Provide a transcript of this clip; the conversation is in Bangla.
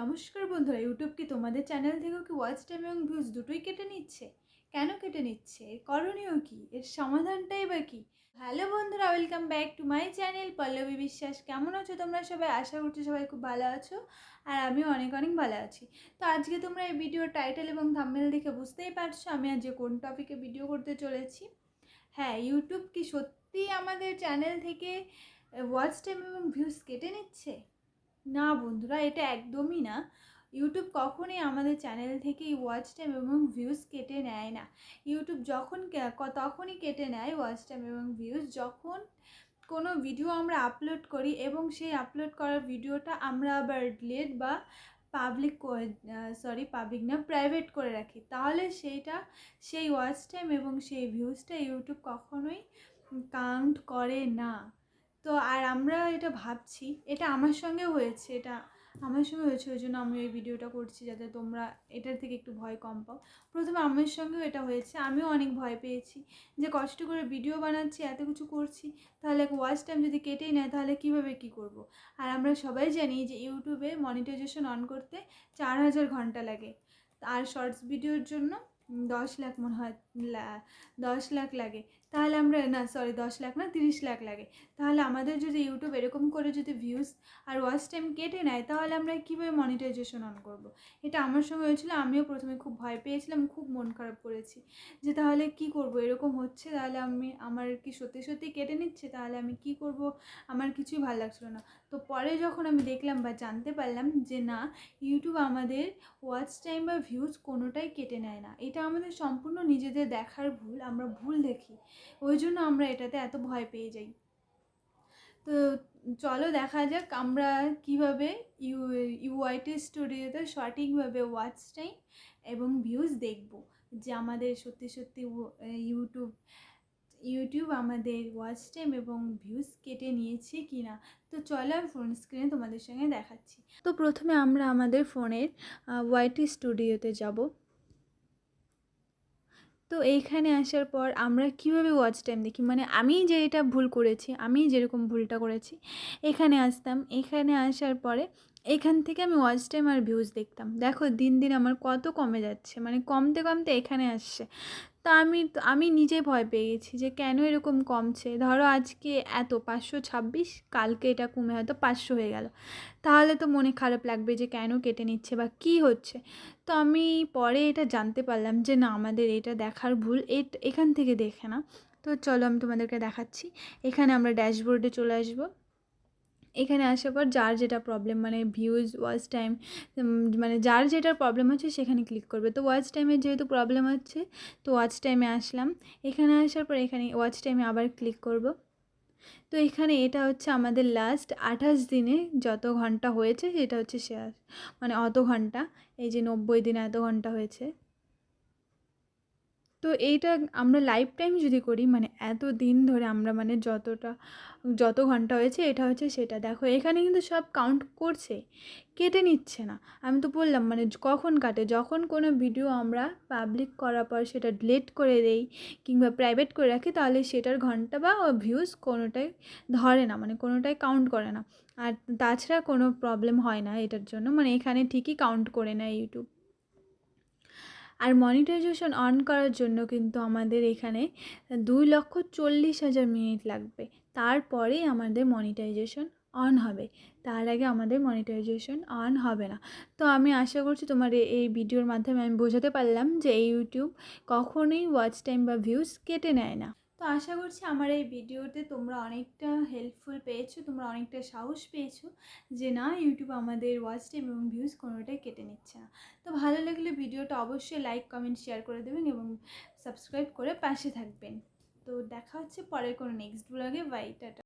নমস্কার বন্ধুরা ইউটিউব কি তোমাদের চ্যানেল থেকেও কি ওয়াচ টাইম এবং ভিউজ দুটোই কেটে নিচ্ছে? কেন কেটে নিচ্ছে? এর করণীয় কি? এর সমাধানটাই বা কি? হ্যালো বন্ধুরা welcome back to my channel Pallabi Biswas. কেমন আছো তোমরা সবাই? আশা করছি সবাই খুব ভালো আছো আর আমিও অনেক অনেক ভালো আছি। তো আজকে তোমরা এই ভিডিওর টাইটেল এবং থাম্বনেল দেখে বুঝতেই পারছ আমি আজকে কোন টপিকে ভিডিও করতে চলেছি। হ্যাঁ ইউটিউব কি সত্যি আমাদের চ্যানেল থেকে ওয়াচ টাইম এবং ভিউজ কেটে নিচ্ছে? না বন্ধুরা, এটা একদমই না। ইউটিউব কখনোই আমাদের চ্যানেল থেকে এই ওয়াচ টাইম এবং ভিউজ কেটে নেয় না। ইউটিউব যখন তখনই কেটে নেয় ওয়াচ টাইম এবং ভিউজ যখন কোনো ভিডিও আমরা আপলোড করি এবং সেই আপলোড করার ভিডিওটা আমরা আবার ডিলেট বা পাবলিক সরি পাবলিক না প্রাইভেট করে রাখি, তাহলে সেইটা, সেই ওয়াচ টাইম এবং সেই ভিউজটা ইউটিউব কখনোই কাউন্ট করে না। তো আর আমরা এটা ভাবছি, এটা আমার সঙ্গে হয়েছে, এটা আমার সঙ্গে হয়েছে, ওই জন্য আমি এই ভিডিওটা করছি যাতে তোমরা এটার থেকে একটু ভয় কম পাও। প্রথমে আমার সঙ্গেও এটা হয়েছে, আমিও অনেক ভয় পেয়েছি যে কষ্ট করে ভিডিও বানাচ্ছি, এত কিছু করছি, তাহলে ওয়াচ টাইম যদি কেটেই নেয়, তাহলে কীভাবে কী করব। আর আমরা সবাই জানি যে ইউটিউবে মনিটাইজেশন অন করতে চার হাজার ঘণ্টা লাগে। আর শর্টস ভিডিওর জন্য দশ লাখ মনে হয় দশ লাখ লাগে। তাহলে আমরা, না সরি দশ লাখ না, তিরিশ লাখ লাগে। তাহলে আমাদের যদি ইউটিউব এরকম করে যদি ভিউজ আর ওয়াচ টাইম কেটে নেয়, তাহলে আমরা কীভাবে মনিটাইজেশন অন করব। এটা আমার সঙ্গে হয়েছিল, আমিও প্রথমে খুব ভয় পেয়েছিলাম, খুব মন খারাপ করেছি যে তাহলে কি করব? এরকম হচ্ছে, তাহলে আমি, আমার কি সত্যি সত্যি কেটে নিচ্ছে? তাহলে আমি কি করব? আমার কিছুই ভালো লাগছিল না। তো পরে যখন আমি দেখলাম বা জানতে পারলাম যে, না ইউটিউব আমাদের ওয়াচ টাইম বা ভিউজ কোনোটাই কেটে নেয় না। এটা আমাদের সম্পূর্ণ নিজেদের দেখার ভুল, আমরা ভুল দেখি। ওই জন্য আমরা এটাতে এত ভয় পেয়ে যাই। তো চলো দেখা যাক আমরা কীভাবে ইউ ইউআইটি স্টুডিওতে সঠিকভাবে ওয়াচ টাইম এবং ভিউজ দেখব যে আমাদের সত্যি সত্যি ইউটিউব ইউটিউব আমাদের ওয়াচ টাইম এবং ভিউজ কেটে নিয়েছে কি না তো চলো আমি ফোন স্ক্রিনে তোমাদের সঙ্গে দেখাচ্ছি। তো প্রথমে আমরা আমাদের ফোনের ওয়াইটি স্টুডিওতে যাব। তো এইখানে আসার পর আমরা কীভাবে ওয়াচ টাইম দেখি? মানে আমি যে এটা ভুল করেছি, আমি যেরকম ভুলটা করেছি, এখানে আসতাম। এখানে আসার পরে এখান থেকে আমি ওয়াচ টাইম আর ভিউজ দেখতাম। দেখো, দিন দিন আমার কত কমে যাচ্ছে মানে কমতে কমতে এখানে আসছে। তা আমি আমি নিজে ভয় পেয়ে গেছি যে কেন এরকম কমছে? ধরো আজকে এত, পাঁচশো ছাব্বিশ, কালকে এটা কমে হয়তো পাঁচশো হয়ে গেল। তাহলে তো মনে খারাপ লাগবে যে কেন কেটে নিচ্ছে বা কী হচ্ছে? তো আমি পরে এটা জানতে পারলাম যে না, আমাদের এটা দেখার ভুল। এখান থেকে দেখে না তো চলো আমি তোমাদেরকে দেখাচ্ছি। এখানে আমরা ড্যাশবোর্ডে চলে আসব। এখানে আসার পর যার যেটা প্রবলেম মানে ভিউজ ওয়াচ টাইম মানে যার যেটার প্রবলেম হচ্ছে সেখানে ক্লিক করবে। তো ওয়াচ টাইমের যেহেতু প্রবলেম হচ্ছে, তো ওয়াচ টাইমে আসলাম। এখানে আসার পর এখানে ওয়াচ টাইমে আবার ক্লিক করব। তো এখানে এটা হচ্ছে আমাদের লাস্ট আঠাশ দিনে যত ঘণ্টা হয়েছে, সেটা হচ্ছে শেয়ার মানে অত ঘণ্টা, এই যে নব্বই দিনে এত ঘণ্টা হয়েছে। তো এইটা আমরা লাইফ টাইম যদি করি মানে এত দিন ধরে আমরা মানে যতটা, যত ঘণ্টা হয়েছে এটা হচ্ছে সেটা। দেখো, এখানে কিন্তু সব কাউন্ট করছে, কেটে নিচ্ছে না। আমি তো বললাম মানে কখন কাটে? যখন কোনো ভিডিও আমরা পাবলিক করার পর সেটা ডিলেট করে দেই কিংবা প্রাইভেট করে রাখি, তাহলে সেটার ঘণ্টা বা ভিউজ কোনোটাই ধরে না মানে কোনোটাই কাউন্ট করে না। আর তাছাড়া কোনো প্রবলেম হয় না এটার জন্য। মানে এখানে ঠিকই কাউন্ট করে নেয় ইউটিউব আর মনিটাইজেশন অন করার জন্য কিন্তু আমাদের এখানে দুই লক্ষ চল্লিশ হাজার মিনিট লাগবে। তারপরেই আমাদের মনিটাইজেশন অন হবে। তার আগে আমাদের মনিটাইজেশন অন হবে না। তো আমি আশা করছি তোমার এই ভিডিওর মাধ্যমে আমি বোঝাতে পারলাম যে এই ইউটিউব কখনোই ওয়াচ টাইম বা ভিউজ কেটে নেয় না। তো আশা করছি আমার এই ভিডিওতে তোমরা অনেকটা হেল্পফুল পেয়েছ, তোমরা অনেকটা সাহস পেয়েছ যে না ইউটিউব আমাদের ওয়াচ টাইম এবং ভিউজ কোনোটাই কেটে নিচ্ছে না। তো ভালো লাগলে ভিডিওটা অবশ্যই লাইক কমেন্ট শেয়ার করে দেবেন এবং সাবস্ক্রাইব করে পাশে থাকবেন। তো দেখা হচ্ছে পরের কোনো নেক্সট ব্লগে বাই টাটা।